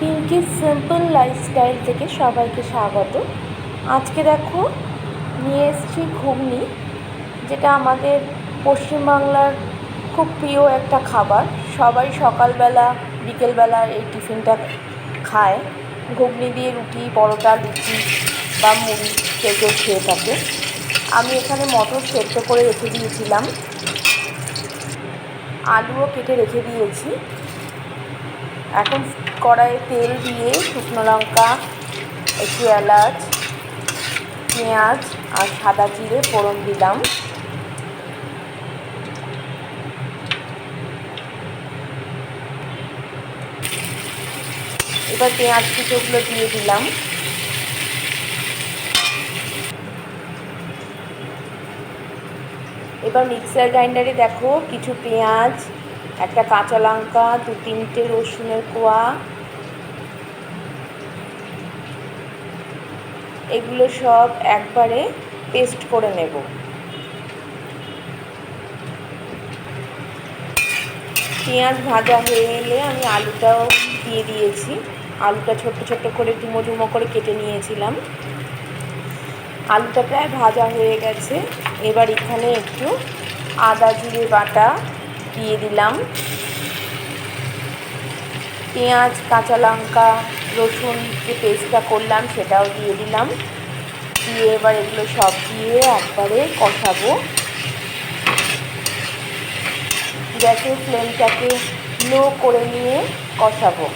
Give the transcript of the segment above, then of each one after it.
Pinki simple lifestyle থেকে সবাইকে স্বাগত। আজকে দেখো, নিয়ে এসেছি ঘুগনি, যেটা আমাদের পশ্চিমবাংলার খুব প্রিয় একটা খাবার। সবাই সকালবেলা, বিকেলবেলা এই টিফিনটা খায়। ঘুগনি দিয়ে রুটি, পরোটা, লুচি বা মুড়ি কেউ কেউ খেয়ে থাকে। আমি এখানে মটর সেদ্ধ করে রেখে দিয়েছিলাম। আলুও কেটে রেখে দিয়েছি। এখন কড়াইয়ে তেল দিয়ে শুকনো লঙ্কা, একটু এলাচ, পেঁয়াজ আর সাদা জিরে ফোড়ন দিলাম। এবার পেঁয়াজ কুচোগুলো দিয়ে দিলাম। এবার মিক্সার গ্রাইন্ডারে দেখো কিছু পেঁয়াজ একটা কাঁচা লঙ্কা, দু তিনটে রসুনের কোয়া। এগুলো সব একবারে পেস্ট করে নেব। পেঁয়াজ ভাজা হয়ে এলে আমি আলুটাও দিয়ে দিয়েছি। আলুটা ছোট্ট ছোট্ট করে ডুমো ডুমো করে কেটে নিয়েছিলাম। আলুটা প্রায় ভাজা হয়ে গেছে। এবার এখানে একটু আদা জিরে বাটা দিয়ে দিলাম। পেঁয়াজ, কাঁচা লঙ্কা, রসুন, যে পেস্টটা করলাম সেটাও দিয়ে দিলাম। দিয়ে এবার এগুলো সব দিয়ে একবারে কষাবো। গ্যাসের ফ্লেমটাকে লো করে নিয়ে কষাবো।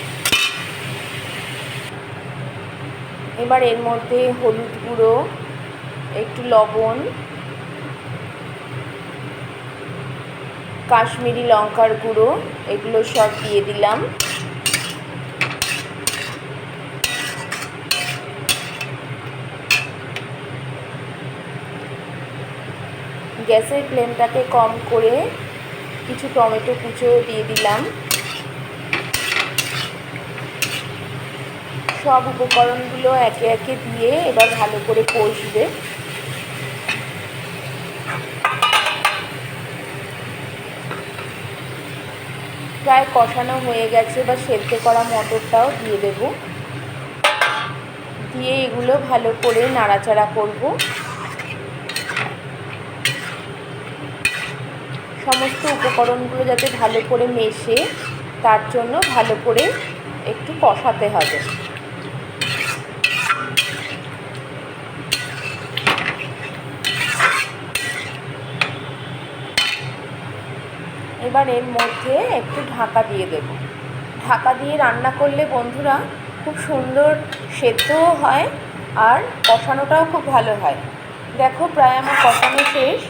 এবার এর মধ্যে হলুদ গুঁড়ো, একটু লবণ কাশ্মীরি লঙ্কার গুঁড়ো, এগুলো সব দিয়ে দিলাম। গ্যাসের ফ্লেমটাকে কম করে কিছু টমেটো কুচো দিয়ে দিলাম। সব উপকরণগুলো একে একে দিয়ে এবার ভালো করে কষবে। প্রায় কষানো হয়ে গেছে বা সেদ্ধ করা মটরটাও দিয়ে দেব। দিয়ে এগুলো ভালো করে নাড়াচাড়া করব। সমস্ত উপকরণগুলো যাতে ভালো করে মেশে, তার জন্য ভালো করে একটু কষাতে হবে। এবার এর মধ্যে একটু ঢাকা দিয়ে দেব। ঢাকা দিয়ে রান্না করলে বন্ধুরা খুব সুন্দর সেদ্ধও হয় আর কষানোটাও খুব ভালো হয়। দেখো প্রায় আমার কষানো শেষ।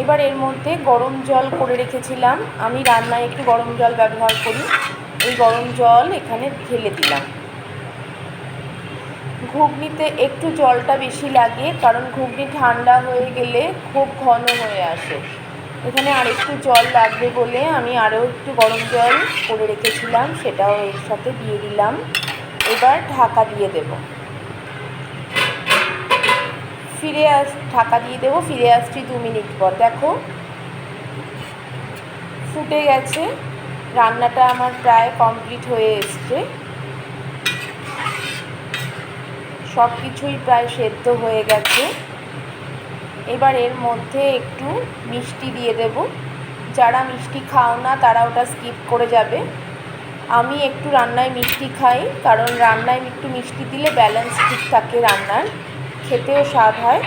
এবার এর মধ্যে গরম জল করে রেখেছিলাম। আমি রান্নায় একটু গরম জল ব্যবহার করি। এই গরম জল এখানে ঢেলে দিলাম। ঘুগনিতে একটু জলটা বেশি লাগে কারণ ঘুগনি ঠান্ডা হয়ে গেলে খুব ঘন হয়ে আসে। এখানে আর একটু জল লাগবে বলে আমি আরও একটু গরম জল করে রেখেছিলাম, সেটাও এর সাথে দিয়ে দিলাম। এবার ঢাকা দিয়ে দেব। ফিরে আস, ঢাকা দিয়ে দেবো, ফিরে আসছি দু মিনিট পর। দেখো, ফুটে গেছে, রান্নাটা আমার প্রায় কমপ্লিট হয়ে এসছে। সব কিছুই প্রায় সেদ্ধ হয়ে গেছে। এবার এর মধ্যে একটু মিষ্টি দিয়ে দেব। যারা মিষ্টি খাও না, তারা ওটা স্কিপ করে যাবে। আমি একটু রান্নায় মিষ্টি খাই, কারণ রান্নায় একটু মিষ্টি দিলে ব্যালেন্স ঠিক থাকে রান্নার। খেতেও স্বাদ হয়।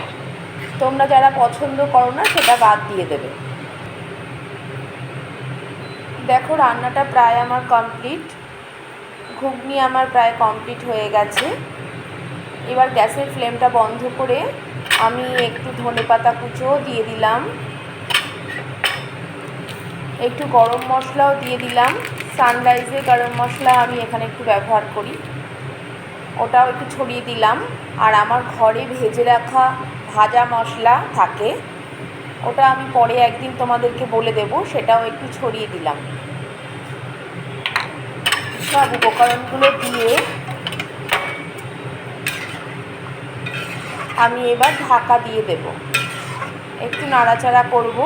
তোমরা যারা পছন্দ করো না, সেটা বাদ দিয়ে দেবে। দেখো, রান্নাটা প্রায় আমার কমপ্লিট ঘুগনি আমার প্রায় কমপ্লিট হয়ে গেছে। এবার গ্যাসের ফ্লেমটা বন্ধ করে আমি একটু ধনে পাতা কুচোও দিয়ে দিলাম। একটু গরম মশলাও দিয়ে দিলাম। সানরাইজে গরম মশলা আমি এখানে একটু ব্যবহার করি। ওটাও একটু ছড়িয়ে দিলাম। আর আমার ঘরে ভেজে রাখা ভাজা মশলা থাকে, ওটা আমি পরে একদিন তোমাদেরকে বলে দেব, সেটাও একটু ছড়িয়ে দিলাম। সব উপকরণগুলো দিয়ে আমি এবার ঢাকা দিয়ে দেব। একটু নাড়াচাড়া করব।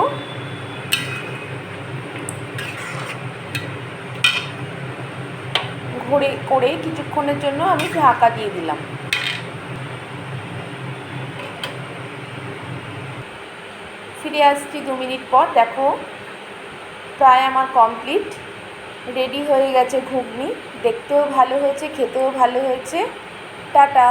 করে করে কিছুক্ষণের জন্য আমি ঢাকা দিয়ে দিলাম। ফিরে আসছি দু মিনিট পর, দেখো প্রায় আমার কমপ্লিট। রেডি হয়ে গেছে ঘুগনি। দেখতেও ভালো হয়েছে, খেতেও ভালো হয়েছে। টাটা।